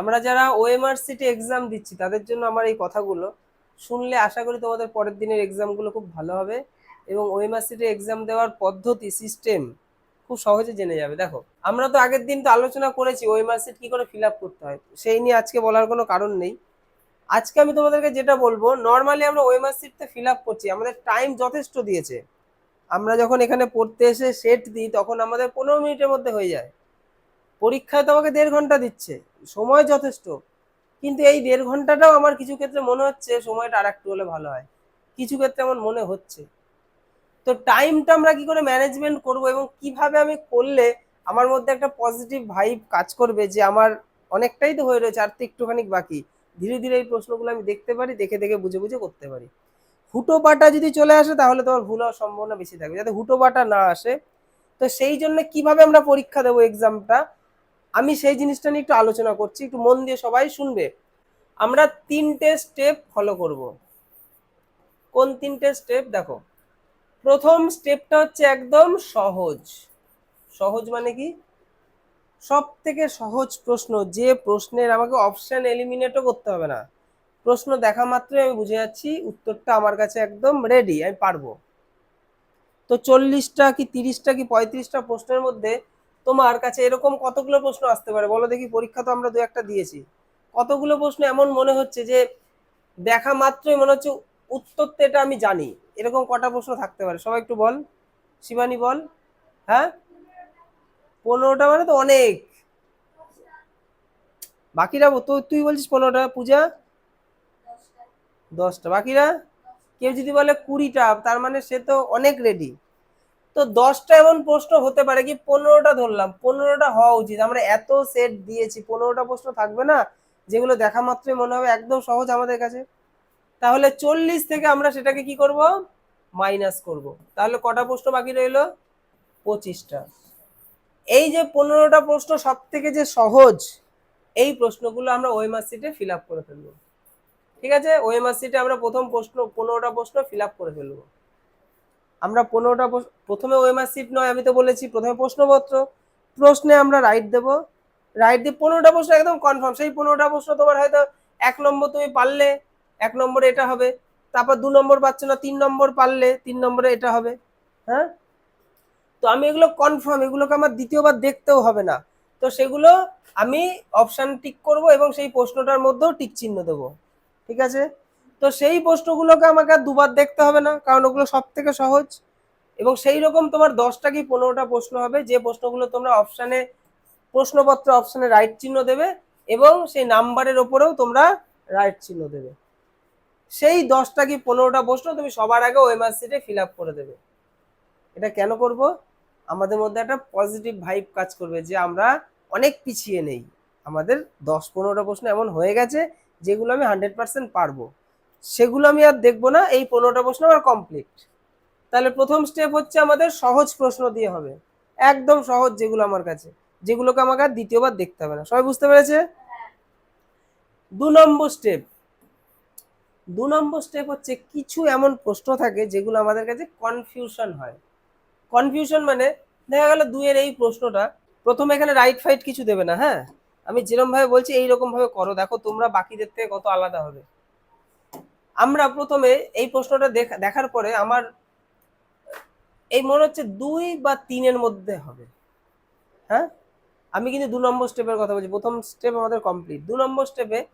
আমরা যারা OMR city exam দিচ্ছি, তাদের জন্য আমার এই কথাগুলো। শুনলে আশা করি তোমাদের পরের দিনের এক্সামগুলো খুব ভালো হবে এবং ওএমআর সিটি এক্সাম দেওয়ার পদ্ধতি সিস্টেম খুব সহজে জেনে যাবে। দেখো, আমরা তো আগের দিন তো আলোচনা করেছি ওএমআর সিট কী করে ফিল করতে হয়। সেই নিয়ে আজকে বলার কোনো কারণ নেই। আজকে আমি তোমাদেরকে যেটা বলব নর্মালি আমরা ওএমআর সিটতে ফিল আপ করছি, আমাদের টাইম যথেষ্ট দিয়েছে। আমরা যখন এখানে পড়তে এসে সেট দিই, তখন আমাদের পনেরো মিনিটের মধ্যে হয়ে যায়। পরীক্ষায় তো আমাকে দেড় ঘণ্টা দিচ্ছে, সময় যথেষ্ট। কিন্তু এই দেড় ঘন্টাটাও আমার কিছু ক্ষেত্রে মনে হচ্ছে সময়টা আর একটু হলে ভালো হয়। কিছু ক্ষেত্রে আমার মনে হচ্ছে। তো টাইমটা আমরা কি করে ম্যানেজমেন্ট করব এবং কীভাবে আমি করলে আমার মধ্যে একটা পজিটিভ ভাইব কাজ করবে যে আমার অনেকটাই তো হয়ে রয়েছে, আর তো একটুখানি বাকি। ধীরে ধীরে এই প্রশ্নগুলো আমি দেখতে পারি, দেখে দেখে বুঝে বুঝে করতে পারি। হুটো পাটা যদি চলে আসে তাহলে তোমার ভুল হওয়ার সম্ভাবনা বেশি থাকবে। যাতে হুটো পাটা না আসে, তো সেই জন্য কীভাবে আমরা পরীক্ষা দেবো এক্সামটা আমি সেই জিনিসটা নিয়ে একটু আলোচনা করছি, একটু মন দিয়ে সবাই শুনবে। আমরা তিনটে স্টেপ ফলো করব। কোন তিনটে স্টেপ দেখো, প্রথম স্টেপটা হচ্ছে একদম সহজ। সহজ মানে কি? সব থেকে সহজ প্রশ্ন, যে প্রশ্নের আমাকে অপশন এলিমিনেটও করতে হবে না। প্রশ্ন দেখা মাত্রই আমি বুঝে যাচ্ছি, উত্তরটা আমার কাছে একদম রেডি আমি পারব। তো চল্লিশটা কি তিরিশটা কি পঁয়ত্রিশটা প্রশ্নের মধ্যে তোমার কাছে এরকম কতগুলো প্রশ্ন আসতে পারে? বলো দেখি, পরীক্ষা তো আমরা দু একটা দিয়েছি। কতগুলো প্রশ্ন এমন মনে হচ্ছে যে, দেখা মাত্রই মনে হচ্ছে উত্তর তো এটা আমি জানি। এরকম কটা প্রশ্ন থাকতে পারে? সবাই একটু বল। শিবানী বল। হ্যাঁ? পনেরোটা মানে তো অনেক। বাকিরা তো তুই বলছিস পনেরোটা। পূজা? দশটা। বাকিরা? কেউ যদি বলে কুড়িটা, তার মানে সে তো অনেক রেডি তো দশটা এমন প্রশ্ন হতে পারে কি পনেরোটা ধরলাম, পনেরোটা হওয়া উচিত। আমরা এত সেট দিয়েছি, পনেরোটা প্রশ্ন থাকবে না, যেগুলো দেখা মাত্রই মনে হবে একদম সহজ আমাদের কাছে। তাহলে চল্লিশ থেকে আমরা সেটাকে কি করব? মাইনাস করব। তাহলে কটা প্রশ্ন বাকি রইল? পঁচিশটা। এই যে পনেরোটা প্রশ্ন সব থেকে যে সহজ, এই প্রশ্নগুলো আমরা ওয়েমার সিটে ফিল আপ করে ফেলব। ঠিক আছে? ওয়েমার সিটে আমরা প্রথম প্রশ্ন, পনেরোটা প্রশ্ন ফিল আপ করে ফেলব। আমরা পনেরোটা প্রথমে ওয়েমার সিট নয়, আমি তো বলেছি, প্রথমে প্রশ্নপত্র, প্রশ্নে আমরা রাইট দেব। রাইট দিয়ে পনেরোটা প্রশ্ন একদম কনফার্ম সেই পনেরোটা প্রশ্ন তোমার হয়তো এক নম্বর তুমি পারলে, এক নম্বরে এটা হবে, তারপর দু নম্বর পাচ্ছ না, তিন নম্বর পারলে, তিন নম্বরে এটা হবে হ্যাঁ? তো আমি এগুলো কনফার্ম এগুলোকে আমার দ্বিতীয়বার দেখতেও হবে না। তো সেগুলো আমি অপশান টিক করব এবং সেই প্রশ্নটার মধ্যেও টিক চিহ্ন দেবো। ঠিক আছে? তো সেই প্রশ্নগুলোকে আমাকে আর দুবার দেখতে হবে না, কারণ ওগুলো সব থেকে সহজ। এবং সেই রকম তোমার দশটা কি পনেরোটা প্রশ্ন হবে, যে প্রশ্নগুলো তোমরা অপশানে প্রশ্নপত্র অপশানে রাইট চিহ্ন দেবে এবং সেই নাম্বারের ওপরেও তোমরা রাইট চিহ্ন দেবে। সেই দশটা কি পনেরোটা প্রশ্ন তুমি সবার আগে ওএমআর সিটে ফিল আপ করে দেবে। এটা কেন করব? আমাদের মধ্যে একটা পজিটিভ ভাইব কাজ করবে যে আমরা অনেক পিছিয়ে নেই। আমাদের দশ পনেরোটা প্রশ্ন এমন হয়ে গেছে, যেগুলো আমি হান্ড্রেড পারসেন্ট পারব। সেগুলো আমি আর দেখব না, এই পনেরোটা প্রশ্ন আমার কমপ্লিট তাহলে প্রথম স্টেপ হচ্ছে আমাদের সহজ প্রশ্ন দিয়ে হবে। একদম সহজ যেগুলো আমার কাছে, যেগুলোকে আমাকে আর দ্বিতীয়বার দেখতে হবে না। সবাই বুঝতে পেরেছে? দু নম্বর স্টেপ দু নম্বর স্টেপ হচ্ছে কিছু এমন প্রশ্ন থাকে যেগুলো আমাদের কাছে কনফিউশন হয়। কনফিউশন মানে দেখা গেল দুইয়ের এই প্রশ্নটা, প্রথমে এখানে রাইট ফাইট কিছু দেবে না হ্যাঁ? আমি যেরকম ভাবে বলছি এইরকম ভাবে করো। দেখো তোমরা বাকিদের থেকে কত আলাদা হবে। আমরা প্রথমে এই প্রশ্নটা দেখা- দেখার পরে আমার এই মনে হচ্ছে দুই বা তিনের মধ্যে হবে। হ্যাঁ? আমি কিন্তু দু নম্বর স্টেপের কথা বলছি। প্রথম স্টেপ আমাদের কমপ্লিট দু নম্বর স্টেপে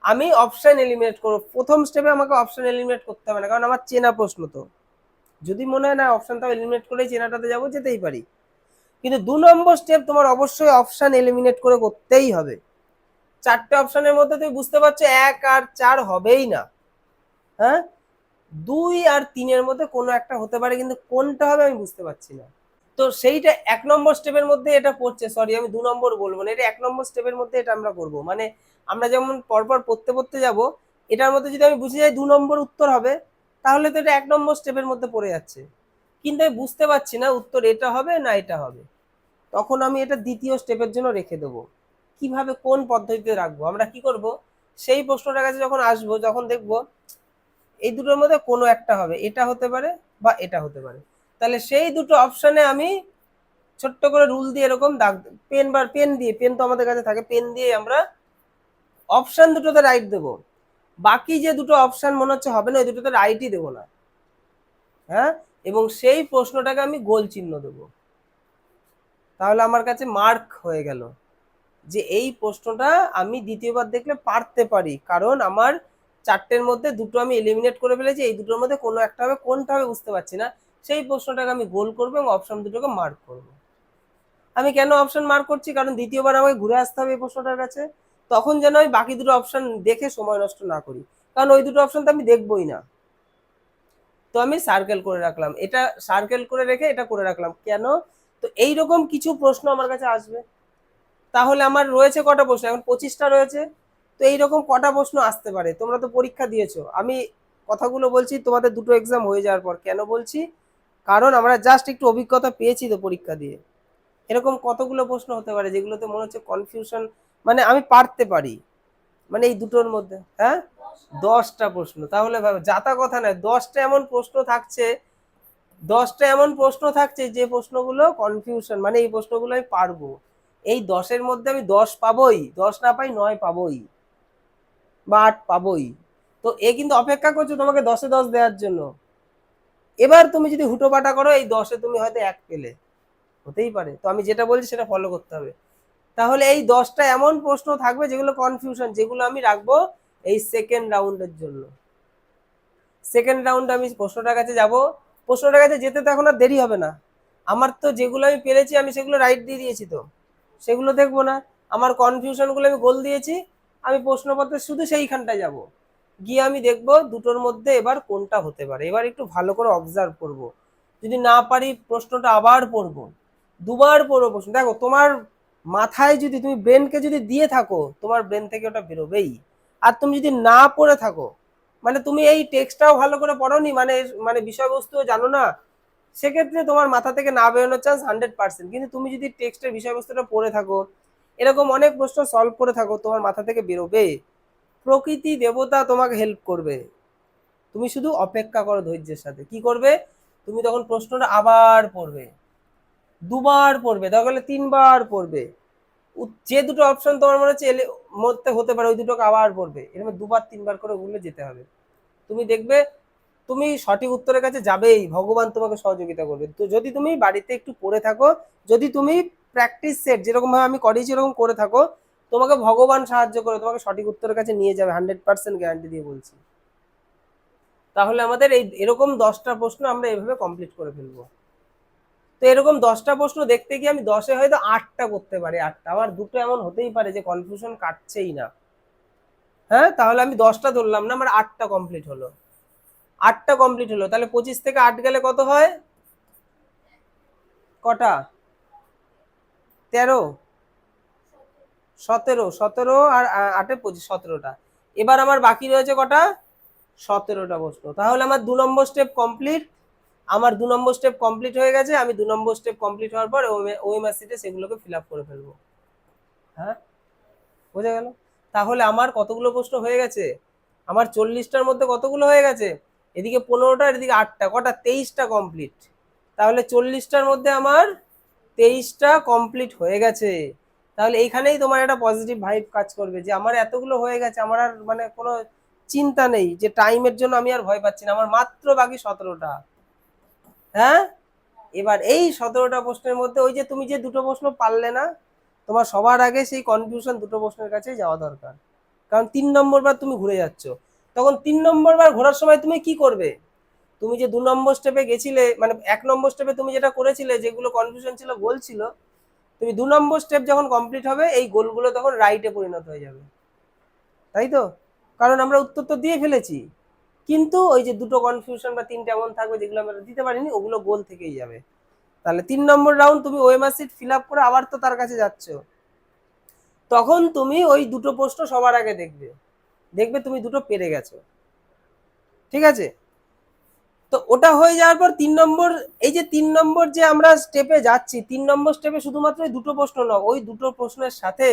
আমি অপশান এলিমিনেট করব। প্রথম স্টেপে আমাকে অপশান এলিমিনেট করতে হবে না, কারণ আমার চেনা প্রশ্ন তো। যদি মনে হয় না অপশনটা এলিমিনেট করেই চেনাটাতে যাব, যেতেই পারি। কিন্তু দু নম্বর স্টেপ তোমার অবশ্যই অপশান এলিমিনেট করে করতেই হবে। চারটে অপশানের মধ্যে তুমি বুঝতে পারছ এক আর চার হবেই না। হ্যাঁ? দুই আর তিনের মধ্যে কোনো একটা হতে পারে, কিন্তু কোনটা হবে আমি বুঝতে পারছি না। তো সেইটা এক নম্বর স্টেপের মধ্যে এটা পড়ছে সরি আমি দু নম্বর বলব না, এটা এক নম্বর স্টেপের মধ্যে এটা আমরা করব। মানে আমরা যেমন পরপর পড়তে পড়তে যাব, এটার মধ্যে যদি আমি বুঝে যাই দু নম্বর উত্তর হবে, তাহলে তো এটা এক নম্বর স্টেপের মধ্যে পড়ে যাচ্ছে। কিন্তু আমি বুঝতে পারছি না উত্তর এটা হবে না এটা হবে। তখন আমি এটা দ্বিতীয় স্টেপের জন্য রেখে দেবো। কীভাবে কোন পদ্ধতিতে রাখব? আমরা কি করব? সেই প্রশ্নটার কাছে যখন আসব, যখন দেখব এই দুটোর মধ্যে কোনো একটা হবে, এটা হতে পারে বা এটা হতে পারে। তাহলে সেই দুটো অপশানে আমি ছোট্ট করে রুল দিয়ে এরকম দাগ পেন বা পেন দিয়ে পেন তো আমাদের কাছে থাকে পেন দিয়ে আমরা অপশান দুটোতে রাইট দেবো। বাকি যে দুটো অপশান মনে হচ্ছে হবে না, ওই দুটোতে রাইটই দেবো না। হ্যাঁ? এবং সেই প্রশ্নটাকে আমি গোল চিহ্ন দেবো। তাহলে আমার কাছে মার্ক হয়ে গেল। যে এই প্রশ্নটা আমি দ্বিতীয়বার দেখলে পারতে পারি, কারণ আমার চারটের মধ্যে দুটো আমি এলিমিনেট করে ফেলেছি, এই দুটোর মধ্যে কোনো একটা হবে, কোনটা হবে বুঝতে পারছি না। সেই প্রশ্নটাকে আমি গোল করব এবং অপশন দুটোকে মার্ক করব। আমি কেন অপশন মার্ক করছি? কারণ দ্বিতীয়বার আমাকে ঘুরে আসতে হবে এই প্রশ্নটার কাছে। তখন যেন আমি বাকি দুটো অপশন দেখে সময় নষ্ট না করি। কারণ ওই দুটো অপশন তো আমি দেখবই না। তো আমি সার্কেল করে রাখলাম। এটা সার্কেল করে রেখে এটা করে রাখলাম। কেন? তো এইরকম কিছু প্রশ্ন আমার কাছে আসবে। তাহলে আমার রয়েছে কটা প্রশ্ন? এখন পঁচিশটা রয়েছে। তো এইরকম কটা প্রশ্ন আসতে পারে। তোমরা তো পরীক্ষা দিয়েছ। আমি কথাগুলো বলছি, তোমাদের দুটো এক্সাম হয়ে যাওয়ার পর। কেন বলছি? কারণ আমরা জাস্ট একটু অভিজ্ঞতা পেয়েছি তো পরীক্ষা দিয়ে। এরকম কতগুলো প্রশ্ন হতে পারে যেগুলোতে মনে হচ্ছে কনফিউশন মানে আমি পারতে পারি। মানে এই দুটোর মধ্যে হ্যাঁ? দশটা প্রশ্ন। তাহলে যাতা কথা নয়, দশটা এমন প্রশ্ন থাকছে, দশটা এমন প্রশ্ন থাকছে যে প্রশ্নগুলো কনফিউশন মানে এই প্রশ্নগুলো আমি পারব। এই দশের মধ্যে আমি দশ পাবোই, দশ না পাই নয় পাবোই। বা আট পাবোই। তো এ কিন্তু অপেক্ষা করছ তোমাকে দশে দশ দেওয়ার জন্য। এবার তুমি যদি হুটোপাটা করো, এই দশে তুমি হয়তো এক পেলে। হতেই পারে। তো আমি যেটা বলছি সেটা ফলো করতে হবে। তাহলে এই দশটা এমন প্রশ্ন থাকবে যেগুলো কনফিউশন যেগুলো আমি রাখব এই সেকেন্ড রাউন্ডের জন্য। সেকেন্ড রাউন্ডে আমি প্রশ্নটার কাছে যাব। প্রশ্নটার কাছে যেতে তো এখন আর দেরি হবে না। আমার তো যেগুলো আমি পেরেছি আমি সেগুলো রাইট দিয়ে দিয়েছি তো। সেগুলো দেখব না। আমার কনফিউশনগুলো আমি গোল দিয়েছি। আমি প্রশ্নপত্রে শুধু সেইখানটায় যাব। গিয়ে আমি দেখব দুটোর মধ্যে এবার কোনটা হতে পারে। এবার একটু ভালো করে অবজার্ভ করব। যদি না পারি প্রশ্নটা আবার পড়ব। দুবার পড়ব প্রশ্ন। দেখো, তোমার মাথায় যদি, তুমি ব্রেনকে যদি দিয়ে থাকো, তোমার ব্রেন থেকে ওটা বেরোবেই। আর তুমি যদি না পড়ে থাকো মানে তুমি এই টেক্সটটাও ভালো করে পড়োনি মানে মানে বিষয়বস্তুও জানো না, সেক্ষেত্রে তোমার মাথা থেকে না বেরোনোর চান্স হান্ড্রেড পার্সেন্ট কিন্তু তুমি যদি টেক্সটের বিষয়বস্তুটা পড়ে থাকো এরকম অনেক প্রশ্ন সলভ করে থাকো, তোমার মাথা থেকে বেরোবে। প্রকৃতি দেবতা তোমাকে হেল্প করবে। তুমি শুধু অপেক্ষা করো ধৈর্যের সাথে। কি করবে? তুমি তখন প্রশ্নটা আবার পড়বে। দুবার পড়বে তাহলে তিনবার পড়বে। যে দুটো অপশন তোমার মনে হচ্ছে এলে- মধ্যে হতে পারে, ওই দুটোকে আবার পড়বে। এরকম দুবার, তিনবার করে ওগুলো যেতে হবে। তুমি দেখবে, তুমি সঠিক উত্তরের কাছে যাবেই, ভগবান তোমাকে সহযোগিতা করবে। তো যদি তুমি বাড়িতে একটু পড়ে থাকো, যদি তুমি প্র্যাকটিস সেট যেরকম ভাবে আমি করেছি এরকম করে থাকো। তোমাকে ভগবান সাহায্য করে, তোমাকে সঠিক উত্তরের কাছে নিয়ে যাবে হান্ড্রেড পার্সেন্ট গ্যারান্টি দিয়ে বলছি। তাহলে আমাদের এই, এরকম দশটা প্রশ্ন আমরা এভাবে কমপ্লিট করে ফেলব। তো এরকম দশটা প্রশ্ন দেখতে গিয়ে আমি দশে হয়তো আটটা করতে পারি, আটটা। আমার দুটো এমন হতেই পারে যে কনফিউশন কাটছেই না। হ্যাঁ তাহলে আমি দশটা ধরলাম না, আমার আটটা কমপ্লিট হলো। আটটা কমপ্লিট হলো, তাহলে পঁচিশ থেকে আট গেলে কত হয়? কটা? তেরো? সতেরো সতেরো আর আটে পঁচিশ, সতেরোটা। এবার আমার বাকি রয়েছে কটা? সতেরোটা প্রশ্ন। তাহলে আমার দু নম্বর স্টেপ কমপ্লিট আমার দু নম্বর স্টেপ কমপ্লিট হয়ে গেছে। আমি দু নম্বর স্টেপ কমপ্লিট হওয়ার পর ওএমআর সিটে সেগুলোকে ফিল আপ করে ফেলব। হ্যাঁ? বোঝা গেল? তাহলে আমার কতগুলো প্রশ্ন হয়ে গেছে? আমার চল্লিশটার মধ্যে কতগুলো হয়ে গেছে? এদিকে পনেরোটা, এদিকে আটটা, কটা? তেইশটা কমপ্লিট তাহলে চল্লিশটার মধ্যে আমার তেইশটা কমপ্লিট হয়ে গেছে। তাহলে এইখানেই তোমার একটা পজিটিভ ভাইব কাজ করবে যে আমার এতগুলো হয়ে গেছে, আমার আর মানে কোনো চিন্তা নেই যে টাইমের জন্য আমি আর ভয় পাচ্ছি না, আমার মাত্র বাকি সতেরোটা। হ্যাঁ? এবার এই সতেরোটা প্রশ্নের মধ্যে ওই যে তুমি যে দুটো প্রশ্ন পারলে না, তোমার সবার আগে সেই কনফিউশন দুটো প্রশ্নের কাছে যাওয়া দরকার। কারণ তিন নম্বর বার তুমি ঘুরে যাচ্ছ। তখন তিন নম্বর বার ঘোরার সময় তুমি কি করবে? তুমি যে দু নম্বর স্টেপে গেছিলে মানে এক নম্বর স্টেপে তুমি যেটা করেছিলে, যেগুলো কনফিউশন ছিল গোল ছিল, তুমি দু নম্বর স্টেপ যখন কমপ্লিট হবে, এই গোলগুলো তখন রাইটে পরিণত হয়ে যাবে। তাই তো? কারণ আমরা উত্তর তো দিয়ে ফেলেছি। কিন্তু ওই যে দুটো কনফিউশন বা তিনটে এমন থাকবে যেগুলো আমরা দিতে পারিনি, ওগুলো গোল থেকেই যাবে। তাহলে তিন নম্বর রাউন্ড তুমি ওএমআর সিট ফিল আপ করে আবার তো তার কাছে যাচ্ছ। তখন তুমি ওই দুটো প্রশ্ন সবার আগে দেখবে। দেখবে তুমি দুটো পেরে গেছো। ঠিক আছে? তো ওটা হয়ে যাওয়ার পর তিন নম্বর, এই যে তিন নম্বর যে আমরা স্টেপে যাচ্ছি, তিন নম্বর স্টেপে শুধুমাত্র ওই দুটো প্রশ্ন নয় ওই দুটো প্রশ্নের সাথে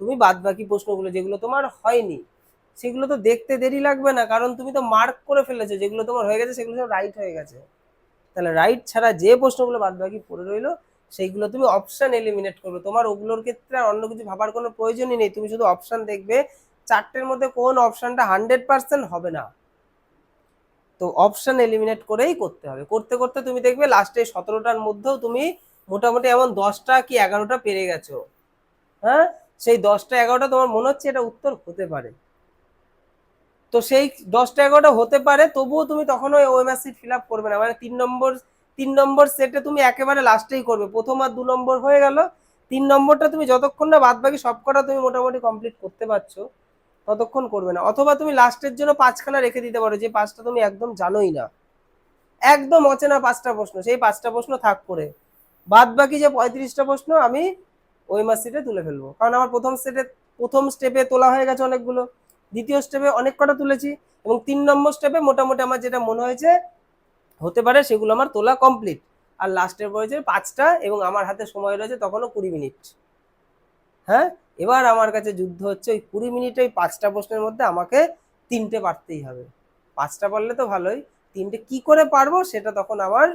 তুমি বাদ বাকি প্রশ্নগুলো, যেগুলো তোমার হয়নি, সেগুলো তো দেখতে দেরি লাগবে না, কারণ তুমি তো মার্ক করে ফেলেছো, যেগুলো তোমার হয়ে গেছে সেগুলো সব রাইট হয়ে গেছে। তাহলে রাইট ছাড়া যে প্রশ্নগুলো বাদ বাকি পড়ে রইল, সেইগুলো তুমি অপশান এলিমিনেট করবে। তোমার ওগুলোর ক্ষেত্রে আর অন্য কিছু ভাবার কোনো প্রয়োজনই নেই। তুমি শুধু অপশান দেখবে, চারটের মধ্যে কোন অপশানটা হান্ড্রেড পার্সেন্ট হবে না। তো অপশন এলিমিনেট করেই করতে হবে। করতে করতে তুমি দেখবে লাস্টে সতেরোটার মধ্যেও তুমি মোটামুটি এমন দশটা কি এগারোটা পেরে গেছো। হ্যাঁ? সেই দশটা এগারোটা তোমার মনে হচ্ছে এটা উত্তর হতে পারে। তো সেই দশটা এগারোটা হতে পারে, তবুও তুমি তখন ওই সিট ফিল আপ করবে না। মানে তিন নম্বর তিন নম্বর সেটে তুমি একেবারে লাস্টেই করবে। প্রথম আর দু নম্বর হয়ে গেল। তিন নম্বরটা তুমি যতক্ষণ না বাদ বাকি সব কটা তুমি মোটামুটি কমপ্লিট করতে পারছ। ততক্ষণ করবে না। অথবা তুমি লাস্টের জন্য পাঁচখানা রেখে দিতে পারো, যে পাঁচটা তুমি একদম জানোই না। একদম অচেনা পাঁচটা প্রশ্ন, সেই পাঁচটা প্রশ্ন থাক করে। বাদ বাকি যে পঁয়ত্রিশটা প্রশ্ন আমি ওই মাস সিটে তুলে ফেলব। কারণ আমার প্রথম সেটে প্রথম স্টেপে তোলা হয়ে গেছে অনেকগুলো। দ্বিতীয় স্টেপে অনেক কটা তুলেছি এবং তিন নম্বর স্টেপে মোটামুটি আমার যেটা মনে হয়েছে, হতে পারে সেগুলো আমার তোলা কমপ্লিট আর লাস্টের রয়েছে পাঁচটা এবং আমার হাতে সময় রয়েছে তখনও কুড়ি মিনিট হ্যাঁ? এবার আমার কাছে যুদ্ধ হচ্ছে, ওই কুড়ি মিনিটে ওই পাঁচটা প্রশ্নের মধ্যে আমাকে তিনটে পারতেই হবে। পাঁচটা পারলে তো ভালোই, তিনটে কি করে পারব সেটা তখন আমার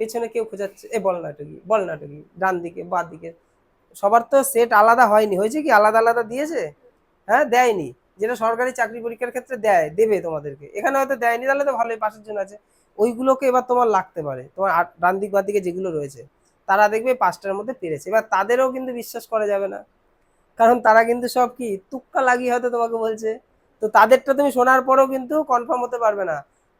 পেছনে কেউ খোঁজাচ্ছে, এ বল নাটকি বল নাটকি, ডান দিকে, বাঁ দিকে। সবার তো সেট আলাদা হয়নি, হয়েছে কি আলাদা আলাদা দিয়েছে? হ্যাঁ দেয়নি। যেটা সরকারি চাকরি পরীক্ষার ক্ষেত্রে দেয়, দেবে তোমাদেরকে। এখানে হয়তো দেয়নি, তাহলে তো ভালোই পাশের জন্য আছে। ওইগুলোকে এবার তোমার লাগতে পারে। তোমার ডান দিক বাঁ দিকে যেগুলো রয়েছে। তারা দেখবে পাঁচটার মধ্যে পেরেছে। এবার তাদেরও কিন্তু বিশ্বাস করা যাবে না। কারণ তারা কিন্তু সব কি, তুক্কা লাগিয়ে হয়তো তোমাকে বলছে। তো তাদেরটা তুমি শোনার পরেও কিন্তু কনফার্ম হতে পারবে না।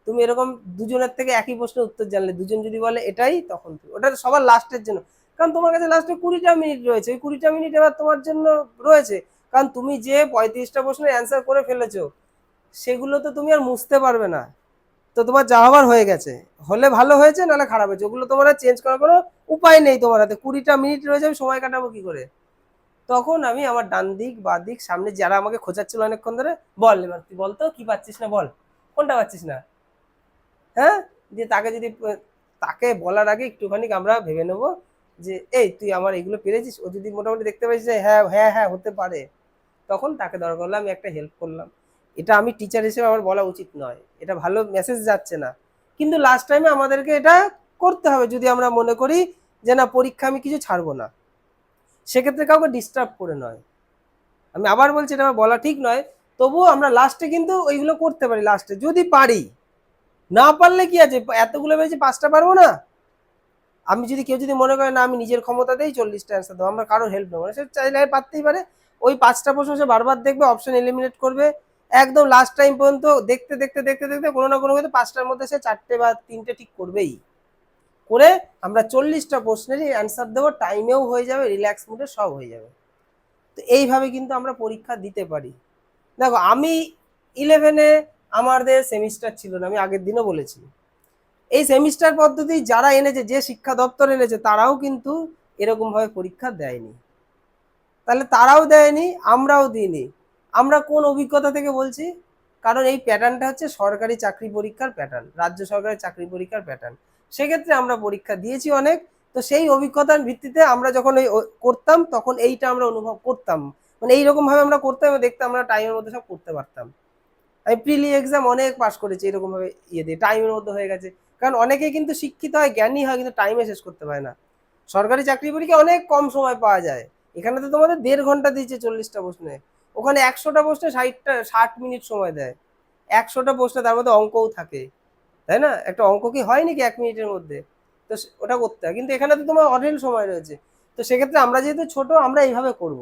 তুমি এরকম দুজনের থেকে একই প্রশ্নের উত্তর জানলে, দুজন যদি বলে এটাই, তখন ওটা সবার লাস্টের জন্য। কারণ তোমার কাছে লাস্টে কুড়িটা মিনিট রয়েছে, ওই কুড়িটা মিনিট এবার তোমার জন্য রয়েছে। কারণ তুমি যে পঁয়ত্রিশটা প্রশ্নের অ্যান্সার করে ফেলেছো, সেগুলো তো তুমি আর মুছতে পারবে না। তো তোমার যা হবার হয়ে গেছে। হলে ভালো হয়েছে, নাহলে খারাপ হয়েছে। ওগুলো তোমার চেঞ্জ করার কোনো উপায় নেই তোমার হাতে। কুড়িটা মিনিট রয়েছে, আমি সময় কাটাবো কি করে? তখন আমি আমার ডান দিক, বা দিক, সামনে যারা আমাকে খোঁজাচ্ছিল অনেকক্ষণ ধরে, বল এবার তুই বল তো, কি পাচ্ছিস না বল? কোনটা পাচ্ছিস না? হ্যাঁ? দিয়ে তাকে যদি, তাকে বলার আগে একটুখানি আমরা ভেবে নেব যে, এই, তুই আমার এগুলো পেরেছিস? ও যদি মোটামুটি দেখতে পাচ্ছিস যে হ্যাঁ হ্যাঁ হ্যাঁ হতে পারে। তখন তাকে দরকার হলে আমি একটা হেল্প করলাম। এটা আমি টিচার হিসেবে আমার বলা উচিত নয়। এটা ভালো মেসেজ যাচ্ছে না। কিন্তু লাস্ট টাইমে আমাদেরকে এটা করতে হবে যদি আমরা মনে করি যে না, পরীক্ষা আমি কিছু ছাড়বো না। সেক্ষেত্রে কাউকে ডিস্টার্ব করে নয়। আমি আবার বলছি, এটা আমার বলা ঠিক নয়। তবুও আমরা লাস্টে কিন্তু ওইগুলো করতে পারি লাস্টে যদি পারি, না পারলে কি আছে? এতগুলো পেয়েছি, পাঁচটা পারব না? আমি যদি কেউ যদি মনে করে, না, আমি নিজের ক্ষমতাতেই চল্লিশটা অ্যান্সার দেবো, আমরা কারোর হেল্প নেব না। সে চাইলে পারতেই পারে। ওই পাঁচটা প্রশ্ন সে বারবার দেখবে অপশন এলিমিনেট করবে। একদম লাস্ট টাইম পর্যন্ত দেখতে দেখতে দেখতে দেখতে কোনো না কোনো পাঁচটার মধ্যে সে চারটে বা তিনটে ঠিক করবেই। করে আমরা চল্লিশটা প্রশ্নেরই অ্যান্সার দেবো টাইমেও হয়ে যাবে রিল্যাক্স মুডে সব হয়ে যাবে। তো এইভাবে কিন্তু আমরা পরীক্ষা দিতে পারি। দেখো, আমি ইলেভেনে আমাদের সেমিস্টার ছিল না, আমি আগের দিনও বলেছি। এই সেমিস্টার পদ্ধতি যারা এনেছে, যে শিক্ষা দপ্তর এনেছে, তারাও কিন্তু এরকমভাবে পরীক্ষা দেয়নি। তাহলে তারাও দেয়নি, আমরাও দিইনি। আমরা কোন অভিজ্ঞতা থেকে বলছি? কারণ এই প্যাটার্নটা হচ্ছে সরকারি চাকরি পরীক্ষার প্যাটার্ন রাজ্য সরকারি চাকরি পরীক্ষার প্যাটার্ন সেক্ষেত্রে আমরা পরীক্ষা দিয়েছি অনেক, তো সেই অভিজ্ঞতার ভিত্তিতে আমরা যখন ওই করতাম, তখন এইটা আমরা অনুভব করতাম। মানে এইরকম ভাবে আমরা করতাম দেখতাম আমরা টাইমের মধ্যে সব করতে পারতাম। আমি প্রিলি এক্সাম অনেক পাস করেছি এরকম ভাবে ইয়ে দিয়ে টাইমের মধ্যে হয়ে গেছে। কারণ অনেকেই কিন্তু শিক্ষিত হয়, জ্ঞানী হয়, কিন্তু টাইমে শেষ করতে পারে না। সরকারি চাকরি পরীক্ষা অনেক কম সময় পাওয়া যায়। এখানে তো তোমাদের দেড় ঘণ্টা দিয়েছে চল্লিশটা প্রশ্নে। ওখানে একশোটা প্রশ্নে ষাটটা, ষাট মিনিট সময় দেয়। একশোটা প্রশ্নে তার মধ্যে অঙ্কও থাকে। তাই না? একটা অঙ্ক কি হয় নাকি এক মিনিটের মধ্যে? তো ওটা করতে হয়। কিন্তু এখানে তো তোমার অঢেল সময় রয়েছে। তো সেক্ষেত্রে আমরা যেহেতু ছোট, আমরা এইভাবে করব।